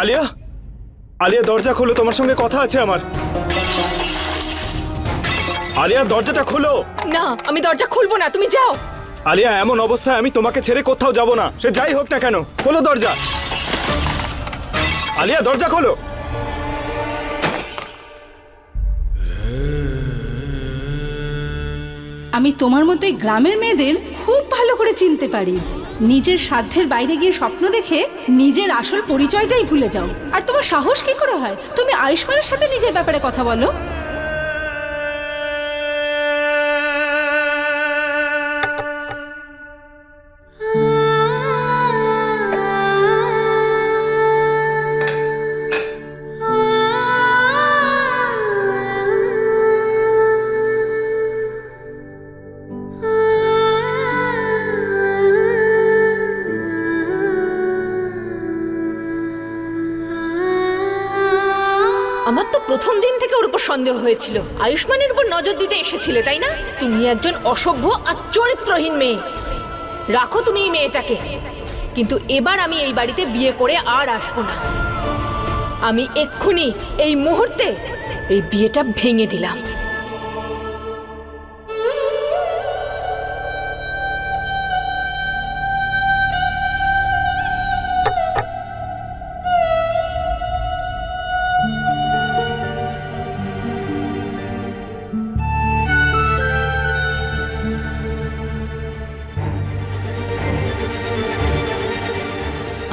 আলিয়া? আলিয়া দরজা খোলো তোমার সঙ্গে কথা আছে আমার। আলিয়া দরজাটা খোলো। না আমি দরজা খুলবো না তুমি যাও। আলিয়া এমন অবস্থায় আমি তোমাকে ছেড়ে কোথাও যাব না। সে যাই হোক না কেন খোলো দরজা। আলিয়া দরজা খোলো। আমি তোমার মতোই গ্রামের মেয়েদের খুব ভালো করে চিনতে পারি। নিজের সাধ্যের বাইরে গিয়ে স্বপ্ন দেখে নিজের আসল পরিচয়টাই ভুলে যাও। আর তোমার সাহস কি করে হয়? তুমি আয়ুষ্মানের সাথে নিজের ব্যাপারে কথা বলো। সন্দেহ হয়েছিল। আয়ুষ্মানের উপর নজর দিতে এসেছিলে, তাই না? তুমি একজন অসভ্য আর চরিত্রহীন মেয়ে। রাখো তুমি এই মেয়েটাকে। কিন্তু এবার আমি এই বাড়িতে বিয়ে করে আর আসব না। আমি এক্ষুনি এই মুহূর্তে এই বিয়েটা ভেঙে দিলাম।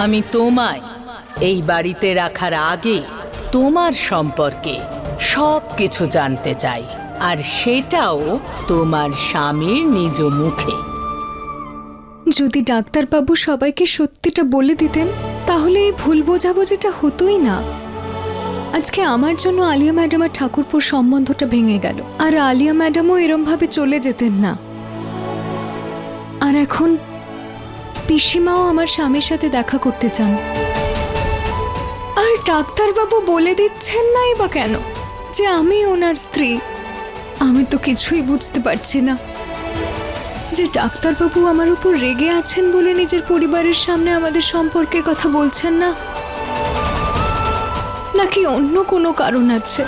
আমি তোমায় এই বাড়িতে রাখার আগে তোমার সম্পর্কে সব কিছু জানতে চাই, আর সেটাও তোমার স্বামীর নিজ মুখে। যদি ডাক্তারবাবু সবাইকে সত্যিটা বলে দিতেন, তাহলে এই ভুল বোঝাবুঝিটা হতোই না। আজকে আমার জন্য আলিয়া ম্যাডাম আর ঠাকুরপুর সম্বন্ধটা ভেঙে গেল, আর আলিয়া ম্যাডামও এরমভাবে চলে যেতেন না। আর এখন পিসিমাও আমার স্বামীর সাথে দেখা করতে চান। আর ডাক্তারবাবু বলে দিচ্ছেন নাই বা কেন? যে আমি ওনার স্ত্রী, আমি তো কিছুই বুঝতে পারছি না। যে ডাক্তারবাবু আমার উপর রেগে আছেন বলে নিজের পরিবারের সামনে আমাদের সম্পর্কের কথা বলছেন না? নাকি অন্য কোনো কারণ আছে?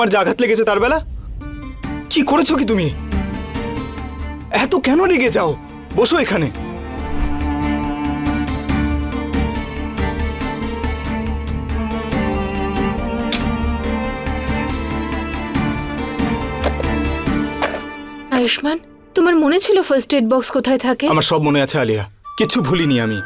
তোমার যে আঘাত লেগেছে তার বেলা? কি করেছ কি তুমি? এত কেন রেগে যাও? বসো এখানে। আয়ুষ্মান তোমার মনে ছিল ফার্স্ট এড বক্স কোথায় থাকে? আমার সব মনে আছে আলিয়া। কিছু ভুলিনি আমি।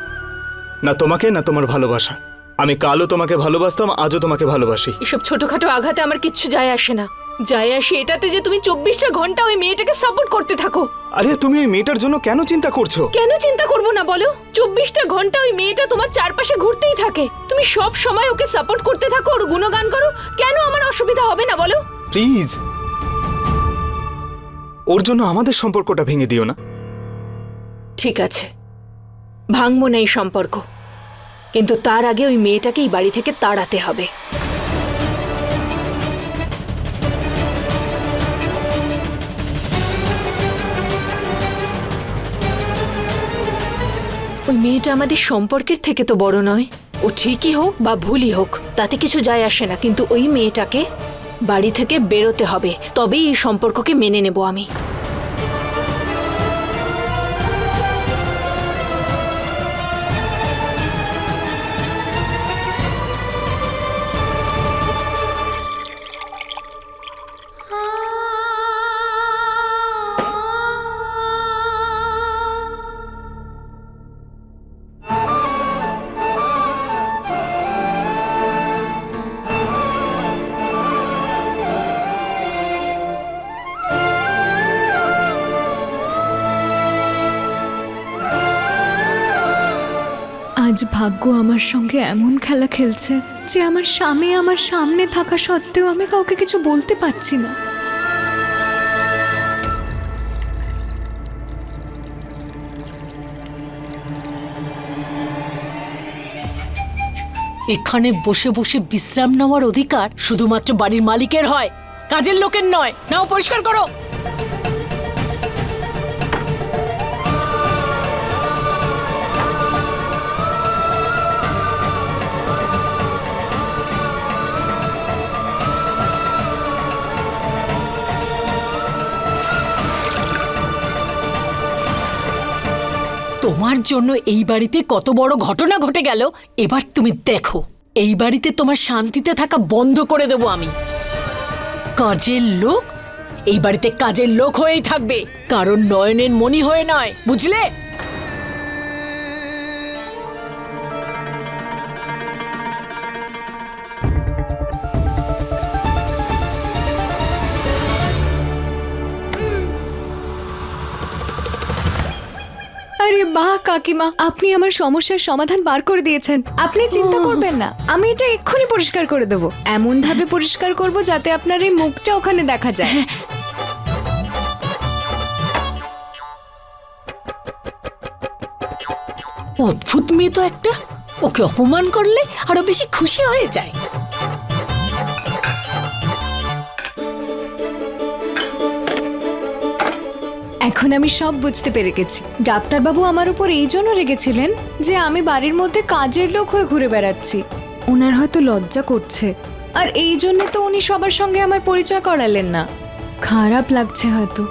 না তোমাকে না তোমার ভালোবাসা। আমি কালও তোমাকে ভালোবাসতাম আজও তোমাকে ভালোবাসি। এসব ছোটখাটো আঘাতে আমার কিচ্ছু যায় আসে না। যায় আসে এটাতে যে তুমি চব্বিশটা ঘণ্টা ওই মেয়েটাকে সাপোর্ট করতে থাকো। আরে তুমি ওই মেয়েটার জন্য কেন চিন্তা করছ? কেন চিন্তা করব না বলো? চব্বিশটা ঘণ্টা ওই মেয়েটা তোমার চারপাশে ঘুরতেই থাকে। তুমি সব সময় ওকে সাপোর্ট করতে থাকো ওর গুণগান করো কেন আমার অসুবিধা হবে না বলো? প্লিজ ওর জন্য আমাদের সম্পর্কটা ভেঙে দিও না। ঠিক আছে। ভাঙবো না এই সম্পর্ক। কিন্তু তার আগে ওই মেয়েটাকে এই বাড়ি থেকে তাড়াতে হবে। ওই মেয়েটা আমাদের সম্পর্কের থেকে তো বড় নয়। ও ঠিকই হোক বা ভুলই হোক, তাতে কিছু যায় আসে না, কিন্তু ওই মেয়েটাকে বাড়ি থেকে বেরোতে হবে। তবেই এই সম্পর্ককে মেনে নেব আমি। ভাগ্য আমার সঙ্গে এমন খেলা খেলছে যে আমার স্বামী আমার সামনে থাকা সত্ত্বেও আমি কাউকে কিছু বলতে পারছি না। এখানে বসে বসে বিশ্রাম নেওয়ার অধিকার শুধুমাত্র বাড়ির মালিকের হয়। কাজের লোকের নয়। নাও, পরিষ্কার করো। তোমার জন্য এই বাড়িতে কত বড় ঘটনা ঘটে গেল, এবার তুমি দেখো। এই বাড়িতে তোমার শান্তিতে থাকা বন্ধ করে দেব আমি। কাজের লোক? এই বাড়িতে কাজের লোক হয়েই থাকবে, কারণ নয়নের মনি হয়ে নয়, বুঝলে? আরে বাহ কাকিমা। আপনি আমার সমস্যার সমাধান বার করে দিয়েছেন। আপনি চিন্তা করবেন না। আমি এটা এক্ষুনি পরিষ্কার করে দেবো। এমন ভাবে পরিষ্কার করব যাতে আপনার এই মুখটা ওখানে দেখা যায়। অদ্ভুত মেয়ে তো একটা। ওকে অপমান করলে আরও বেশি খুশি হয়ে যায়। এখন আমি সব বুঝতে পেরে গেছি। ডাক্তারবাবু আমার উপর এই জন্য রেগেছিলেন যে আমি বাড়ির মধ্যে কাজের লোক হয়ে ঘুরে বেড়াচ্ছি। ওনার হয়তো লজ্জা করছে। আর এই জন্য তো উনি সবার সঙ্গে আমার পরিচয় করালেন না। খারাপ লাগছে হয়তো।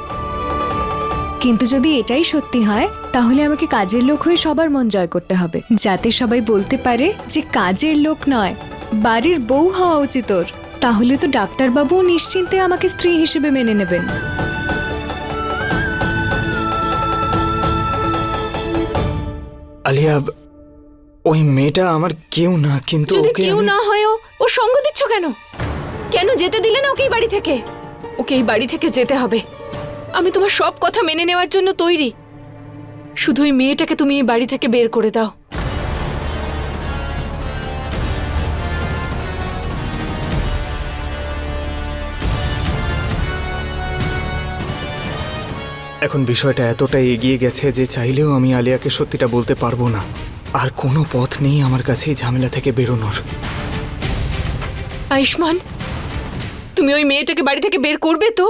কিন্তু যদি এটাই সত্যি হয়, তাহলে আমাকে কাজের লোক হয়ে সবার মন জয় করতে হবে। যাতে সবাই বলতে পারে যে কাজের লোক নয়, বাড়ির বউ হওয়া উচিত ওর। তাহলে তো ডাক্তারবাবু নিশ্চিন্তে আমাকে স্ত্রী হিসেবে মেনে নেবেন। আলিয়া ওই মেয়েটা আমার কেউ না কিন্তু যদি ওকে কেউ আমি- না হয়েও ও সঙ্গ দিচ্ছ কেন? কেন যেতে দিলে না ওকে এই বাড়ি থেকে? ওকে এই বাড়ি থেকে যেতে হবে। আমি তোমার সব কথা মেনে নেওয়ার জন্য তৈরি। শুধু ওই মেয়েটাকে তুমি এই বাড়ি থেকে বের করে দাও। এখন বিষয়টা এতটাই এগিয়ে গেছে যে চাইলেও আমি আলিয়াকে সত্যিটা বলতে পারব না। আর কোনো পথ নেই আমার কাছে ঝামেলা থেকে বেরোনোর। আয়ুষ্মান, তুমি ওই মেয়েটাকে বাড়ি থেকে বের করবে তো?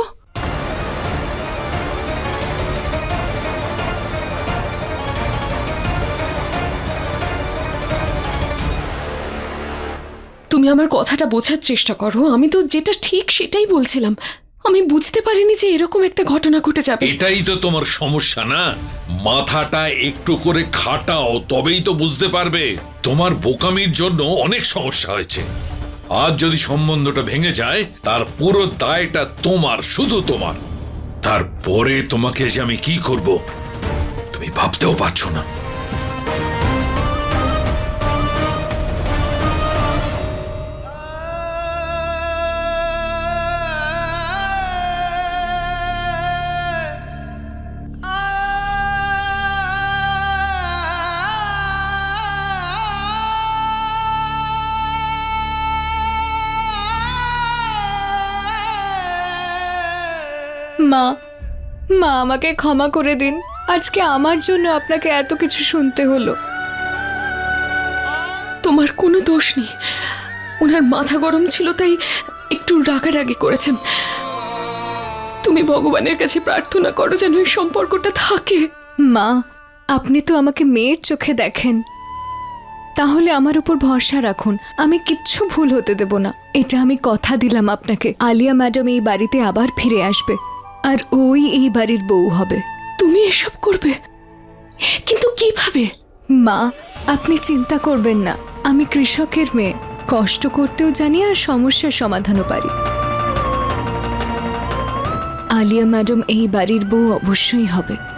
তুমি আমার কথাটা বোঝার চেষ্টা করো। আমি তো যেটা ঠিক সেটাই বলছিলাম। আমি বুঝতে পারিনি যে এরকম একটা ঘটনা ঘটে যাবে। এটাই তো তোমার সমস্যা, না? মাথাটা একটু করে খাটাও, তবেই তো বুঝতে পারবে। তোমার বোকামির জন্য অনেক সমস্যা হয়েছে। আজ যদি সম্বন্ধটা ভেঙে যায়, তার পুরো দায়টা তোমার, শুধু তোমার। তারপরে তোমাকে যে আমি কি করব, তুমি ভাবতেও পারছ না। মা মা আমাকে ক্ষমা করে দিন। আজকে আমার জন্য আপনাকে এত কিছু শুনতে হলো। তোমার কোনো দোষ নেই। ওনার মাথা গরম ছিল তাই একটু রাগারাগি করেছেন। তুমি ভগবানের কাছে প্রার্থনা করো যেন এই সম্পর্কটা থাকে। মা আপনি তো আমাকে মেয়ের চোখে দেখেন। তাহলে আমার উপর ভরসা রাখুন। আমি কিচ্ছু ভুল হতে দেব না। এটা আমি কথা দিলাম আপনাকে। আলিয়া ম্যাডাম এই বাড়িতে আবার ফিরে আসবে। আর ওই এই বাড়ির বউ হবে। তুমি এসব করবে? কিন্তু কীভাবে? মা আপনি চিন্তা করবেন না। আমি কৃষকের মেয়ে। কষ্ট করতেও জানি আর সমস্যার সমাধানও পারি। আলিয়া ম্যাডাম এই বাড়ির বউ অবশ্যই হবে।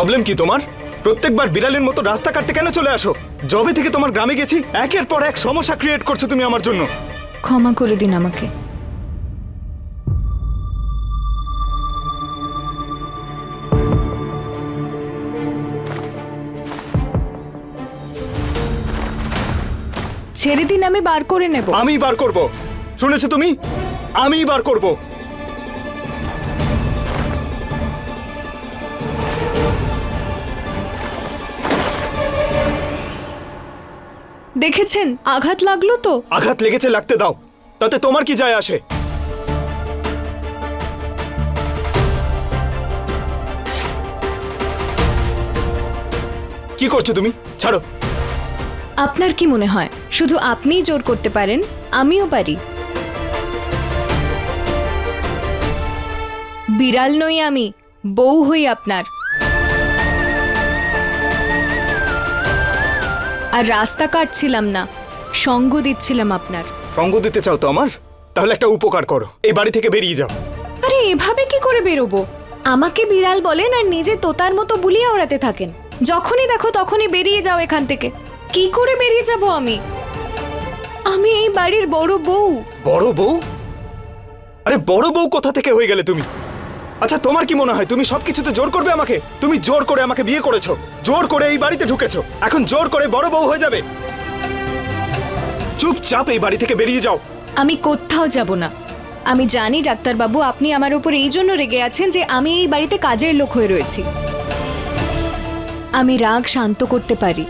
প্রবলেম কি তোমার? প্রত্যেকবার বিড়ালের মতো রাস্তা কাটতে কেন চলে আসো? জবে থেকে তোমার গ্রামে গেছি একের পর এক সমস্যা ক্রিয়েট করছ তুমি আমার জন্য। ক্ষমা করে দিন আমাকে। ছেড়ে দিন আমি বার করে নেব। আমি বার করব। শুনেছো তুমি? আমি বার করব। দেখেছেন? আঘাত লাগল তো? আঘাত লেগেছে লাগতে দাও তাতে তোমার কি যায় আসে? কি করছ তুমি? ছাড়ো। আপনার কি মনে হয়? শুধু আপনিই জোর করতে পারেন আমিও পারি। বিড়াল নই আমি বউ হই আপনার। আর রাস্তা কাটছিলাম না সঙ্গ দিচ্ছিলাম আপনার। সঙ্গ দিতে চাও তো আমার? তাহলে একটা উপকার করো এই বাড়ি থেকে বেরিয়ে যাও। আরে এভাবে কি করে বেরোবো? আমাকে বিড়াল বলেন আর নিজে তোতার মতো বুলিয়ে ওড়াতে থাকেন। যখনই দেখো তখনই বেরিয়ে যাও এখান থেকে। কি করে বেরিয়ে যাব আমি? আমি এই বাড়ির বড় বউ। বড় বউ? আরে বড় বউ কোথা থেকে হয়ে গেলে তুমি? আচ্ছা তোমার কি মনে হয় তুমি সবকিছুতে জোর করবে আমাকে? তুমি জোর করে আমাকে বিয়ে করেছ জোর করে এই বাড়িতে ঢুকেছো এখন জোর করে বড় বউ হয়ে যাবে। চুপচাপ এই বাড়ি থেকে বেরিয়ে যাও। আমি কোথাও যাব না। আমি জানি ডাক্তারবাবু আপনি আমার উপর এই জন্য রেগে আছেন যে আমি এই বাড়িতে কাজের লোক হয়ে রয়েছি। আমি রাগ শান্ত করতে পারি।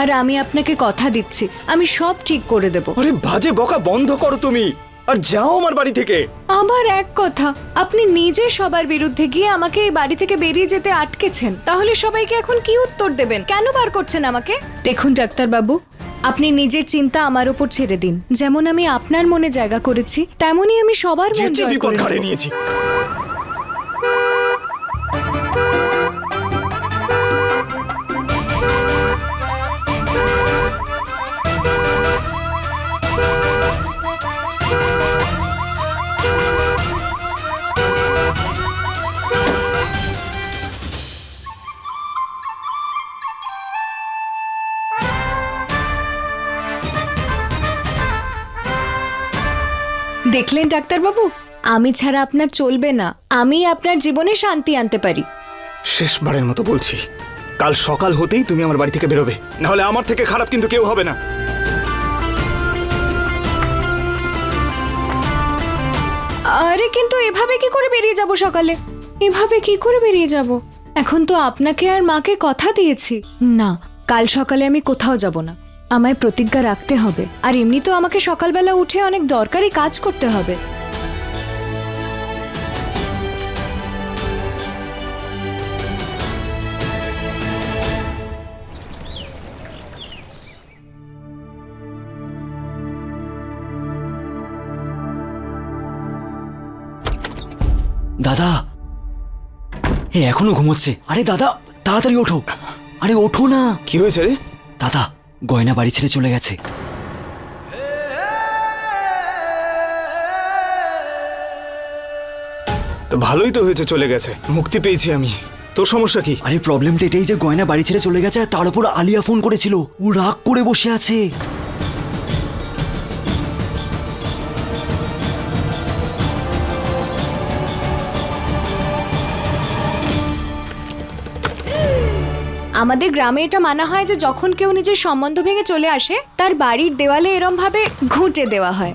আর আমি আপনাকে কথা দিচ্ছি আমি সব ঠিক করে দেব। আরে বাজে বকা বন্ধ করো তুমি। আর যাও আমার বাড়ি থেকে। আমার এক কথা আপনি নিজে সবার বিরুদ্ধে গিয়ে আমাকে এই বাড়ি থেকে বেরিয়ে যেতে আটকেছেন। তাহলে সবাইকে এখন কি উত্তর দেবেন? কেন বার করছেন আমাকে? দেখুন ডাক্তারবাবু আপনি নিজের চিন্তা আমার উপর ছেড়ে দিন। যেমন আমি আপনার মনে জায়গা করেছি তেমনই আমি সবার মন জয় করে নেব। নিয়েছি। দেখলেন ডাক্তারবাবু? আমি ছাড়া আপনার চলবে না। আমি আপনার জীবনে শান্তি আনতে পারি। শেষবারের মতো বলছি কাল সকাল হতেই তুমি আমার বাড়ি থেকে বেরোবে। নাহলে আমার থেকে খারাপ কিন্তু কেউ হবে না। আরে কিন্তু এভাবে কি করে বেরিয়ে যাব সকালে? এভাবে কি করে বেরিয়ে যাব? এখন তো আপনাকে আর মাকে কথা দিয়েছি। না কাল সকালে আমি কোথাও যাব না। আমায় প্রতিজ্ঞা রাখতে হবে। আর এমনি তো আমাকে সকালবেলা উঠে অনেক দরকারি কাজ করতে হবে। দাদা! এ এখনও ঘুমোচ্ছে। আরে দাদা তাড়াতাড়ি ওঠো। আরে ওঠো না। কি হয়েছে রে? দাদা গয়না বাড়ি ছেড়ে চলে গেছে। তো ভালোই তো হয়েছে চলে গেছে। মুক্তি পেয়েছি আমি। তোর সমস্যা কি? আরে প্রবলেমটা এটাই যে গয়না বাড়ি ছেড়ে চলে গেছে আর তার উপর আলিয়া ফোন করেছিল। ও রাগ করে বসে আছে। আমাদের গ্রামে এটা মানা হয় যে যখন কেউ নিজের সম্বন্ধ ভেঙে চলে আসে, তার বাড়ির দেওয়ালে এরম ভাবে ঘুঁটে দেওয়া হয়।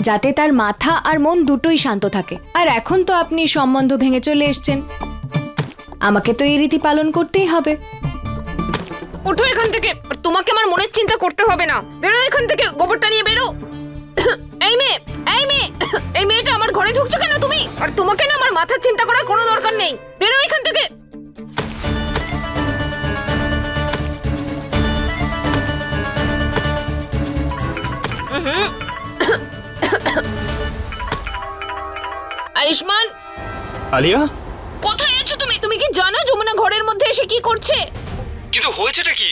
যাতে তার মাথা আর মন দুটোই শান্ত থাকে। আর এখন তো আপনি সম্বন্ধ ভেঙে চলে এসছেন। আমাকে তো এই রীতি পালন করতেই হবে। ওঠো এখান থেকে। তোমাকে আমার মনের চিন্তা করতে হবে না। বেরো এখান থেকে, গোবরটা নিয়ে বেরো। এই মেয়ে এই মেয়ে, এই মেয়েটা আমার ঘরে ঢুকছো কেন তুমি? আর তোমাকে না আমার মাথার চিন্তা করার কোনো দরকার নেই। বেরো এখান থেকে। আয়ুষ্মান আলিয়া? কোথায় আছো তুমি? তুমি কি জানো যমুনা ঘরের মধ্যে এসে কি করছে? কিন্তু হয়েছেটা কি?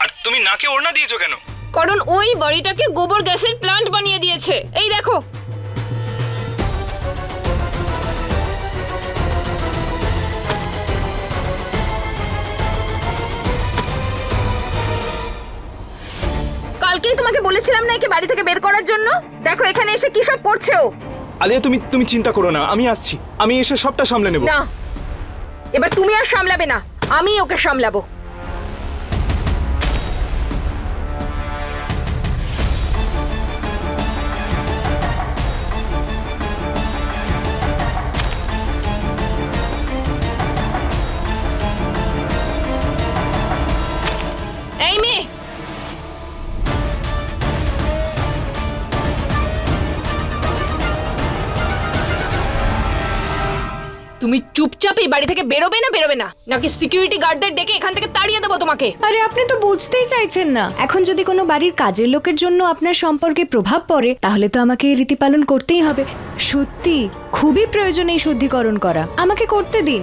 আর তুমি নাকে ওড়না দিয়েছ কেন? কারণ ওই বাড়িটাকে গোবর গ্যাসের প্লান্ট বানিয়ে দিয়েছে। এই দেখো। বলেছিলাম না একে বাড়ি থেকে বের করার জন্য? দেখো এখানে এসে কি সব করছে ও? আলিয়া তুমি তুমি চিন্তা করো না আমি আসছি। আমি এসে সবটা সামলে নেব। না। এবার তুমি আর সামলাবে না আমি ওকে সামলাবো। তুমি চুপচাপ এই বাড়ি থেকে বেরোবে না বেরোবে না? নাকি সিকিউরিটি গার্ডদের ডেকে এখান থেকে তাড়িয়ে দেবো তোমাকে? আরে আপনি তো বুঝতেই চাইছেন না। এখন যদি কোনো বাড়ির কাজের লোকের জন্য আপনার সম্পর্কে প্রভাব পড়ে তাহলে তো আমাকে এই রীতি পালন করতেই হবে। সত্যি খুবই প্রয়োজন এই শুদ্ধিকরণ করা। আমাকে করতে দিন।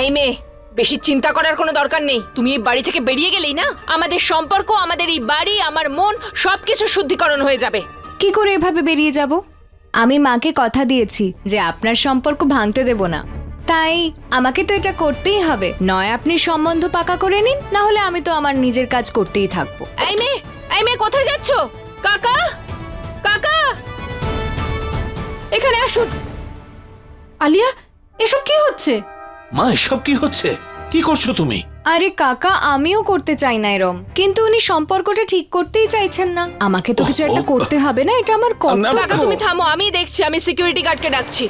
এই মেয়ে বেশি চিন্তা করার কোনো দরকার নেই। তুমি এই বাড়ি থেকে বেরিয়ে গেলেই না আমাদের সম্পর্ক আমাদের এই বাড়ি আমার মন সবকিছু শুদ্ধিকরণ হয়ে যাবে। কি করে এভাবে বেরিয়ে যাব? আমি মাকে কথা দিয়েছি যে আপনার সম্পর্ক ভাঙতে দেব না। তাই আমাকে তো এটা করতেই হবে। নয় আপনি সম্বন্ধ পাকা করে নিন না হলে আমি তো আমার নিজের কাজ করতেই থাকব। এই মেয়ে এই মেয়ে কোথায় যাচ্ছ? কাকা? কাকা? এখানে আসুন। আলিয়া এসব কি হচ্ছে? মা এসব কি হচ্ছে? কি করছ তুমি? আরে কাকা আমিও করতে চাই না এরম। কিন্তু উনি সম্পর্কটা ঠিক করতেই চাইছেন না। আমাকে তো কিছু একটা করতে হবে না এটা আমার না, কাকা তুমি থামো আমি দেখছি আমি সিকিউরিটি গার্ডকে ডাকছি।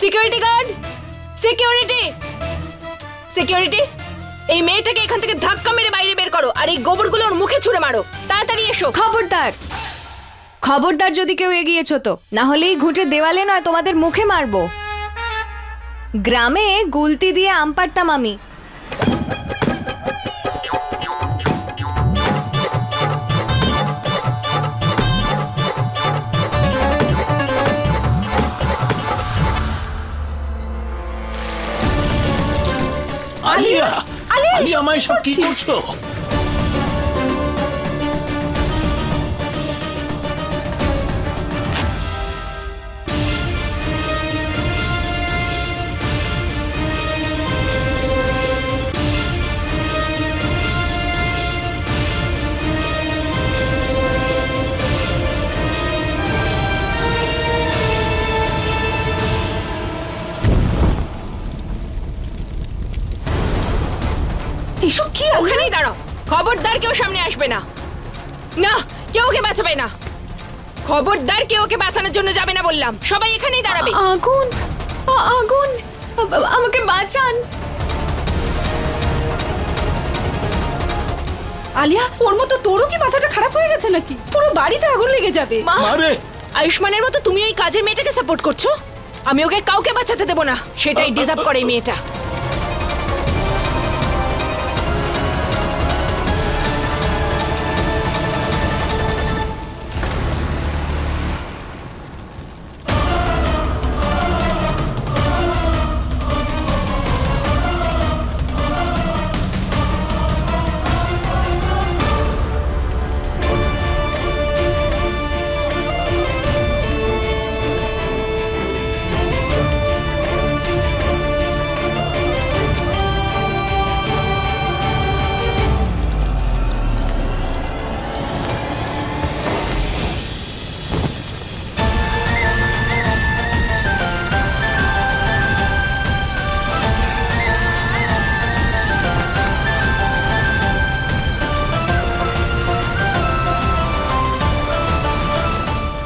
সিকিউরিটি গার্ড সিকিউরিটি সিকিউরিটি এই মেয়েটাকে এখান থেকে ধাক্কা মেরে বাইরে বের করো আর এই গোবরগুলো ওর মুখে ছুঁড়ে মারো। তাড়াতাড়ি এসো। খবরদার। খবরদার যদি কেউ এগিয়েছো তো, না হলে ঘুঁটে দেওয়ালে নয় তোমাদের মুখে মারবো। গ্রামে গুলতি দিয়ে আম পারতাম আমি। আলিয়া আমায় সব কি করছ? ওখানেই দাঁড়াও। খবরদার কেউ সামনে আসবে না। না কেউ ওকে বাঁচাবে না। খবরদার কেউ ওকে বাঁচানোর জন্য যাবে না বললাম। সবাই এখানেই দাঁড়াবে। আগুন! আগুন! আমাকে বাঁচান! আলিয়া ওর মতো তোরও কি মাথাটা খারাপ হয়ে গেছে নাকি? পুরো বাড়িতে আগুন লেগে যাবে। মা! আরে আয়ুষ্মানের মতো তুমি এই কাজের মেয়েটাকে সাপোর্ট করছ? আমি ওকে কাউকে বাঁচাতে দেবো না। সেটাই ডিজার্ভ করে এই মেয়েটা।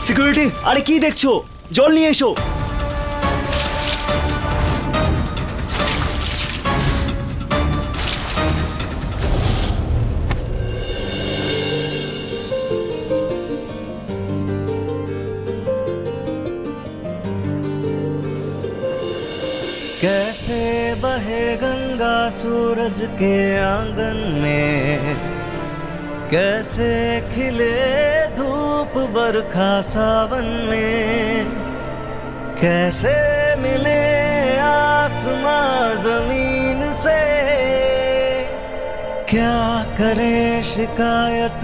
সিকিউরিটি আরে কি দেখছো জল নিয়ে এসো कैसे बहे गंगा सूरज के आंगन में कैसे खिले धूप बरखा सावन में कैसे मिले आसमां ज़मीन से? क्या करे शिकायत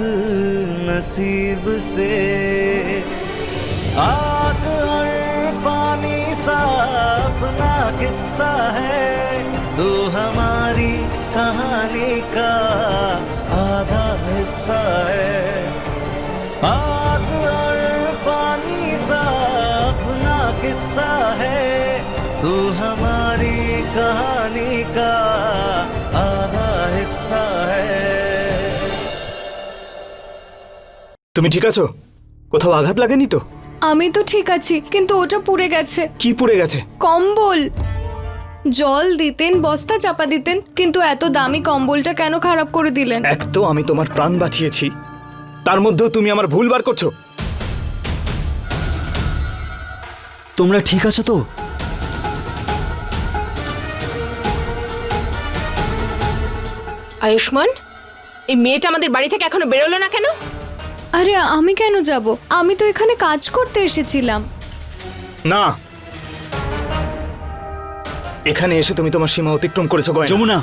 नसीब से? आग और पानी सा अपना किस्सा है। तू हमारी कहानी का आधा हिस्सा है। आग और पानी सा अपना किस्सा है तू हमारी कहानी का आधा हिस्सा है তুমি ঠিক আছো কোথাও আঘাত লাগেনি তো আমি তো ঠিক আছি কিন্তু ওটা পুড়ে গেছে কি পুড়ে গেছে কম্বল জল দিতেন বস্তা চাপা দিতেন কিন্তু এত দামি কম্বলটা কেন খারাপ করে দিলেন এক তো আমি তোমার প্রাণ বাঁচিয়েছি তার মধ্যেও তুমি আমার ভুল বার করছ। তোমরা ঠিক আছো তো? আয়ুষ্মান এই মেয়েটা আমাদের বাড়ি থেকে এখনও বেরোলো না কেন? আরে আমি কেন যাব? আমি তো এখানে কাজ করতে এসেছিলাম। না। এখানে এসে তুমি তোমার সীমা অতিক্রম করেছ গয়না। যমুনা।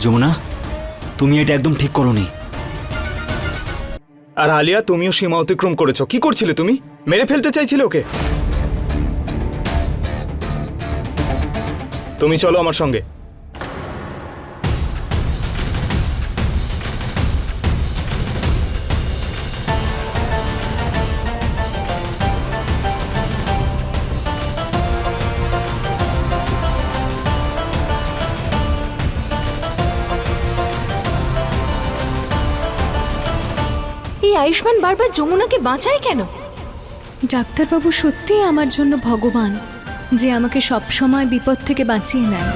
যমুনা তুমি এটা একদম ঠিক করোনি। আর আলিয়া, তুমিও সীমা অতিক্রম করেছ। কি করছিলে তুমি? মেরে ফেলতে চাইছিলে ওকে? তুমি চলো আমার সঙ্গে। আয়ুষ্মান বারবার যমুনাকে বাঁচায় কেন? ডাক্তারবাবু সত্যিই আমার জন্য ভগবান, যে আমাকে সবসময় বিপদ থেকে বাঁচিয়ে নেন।